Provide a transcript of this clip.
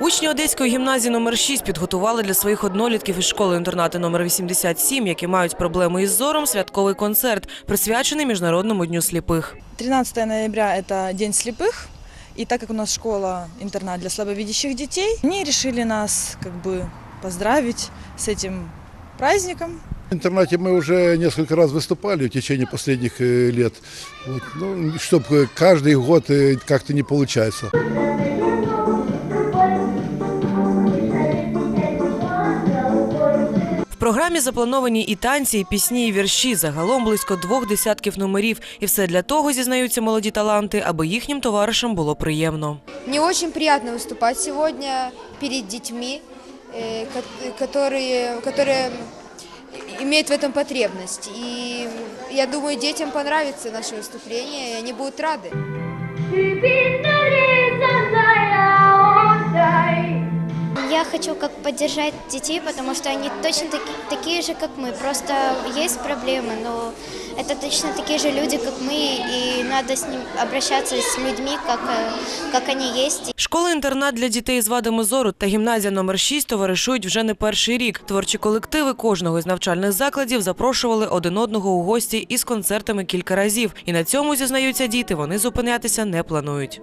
Учні Одеської гімназії номер 6 підготували для своїх однолітків із школи-інтернату номер 87, які мають проблеми із зором, святковий концерт, присвячений Міжнародному дню сліпих. 13 ноября – это День слепых. И так как у нас школа-интернат для слабовидящих детей, они решили нас как бы поздравить с этим праздником. В интернате мы уже несколько раз выступали в течение последних э, лет. Вот, ну, чтобы каждый год э, как-то не получается. програмі заплановані і танці, і пісні, і вірші. Загалом близько двох десятків номерів. І все для того, зізнаються молоді таланти, аби їхнім товаришам було приємно. Мне очень приятно выступать сегодня перед детьми, э, ко- которые, которые имеют в этом потребность. И я думаю, детям понравится наше выступление, и они будут рады. хочу как поддержать детей, потому что они точно таки- такие же, как мы. Просто есть проблемы, но это точно такие же люди, как мы, и надо с ним обращаться с людьми, как, э, как они есть. Школа-інтернат для дітей з вадами зору та гімназія номер 6 товаришують вже не перший рік. Творчі колективи кожного із навчальних закладів запрошували один одного у гості із концертами кілька разів. І на цьому зізнаються діти. Вони зупинятися не планують.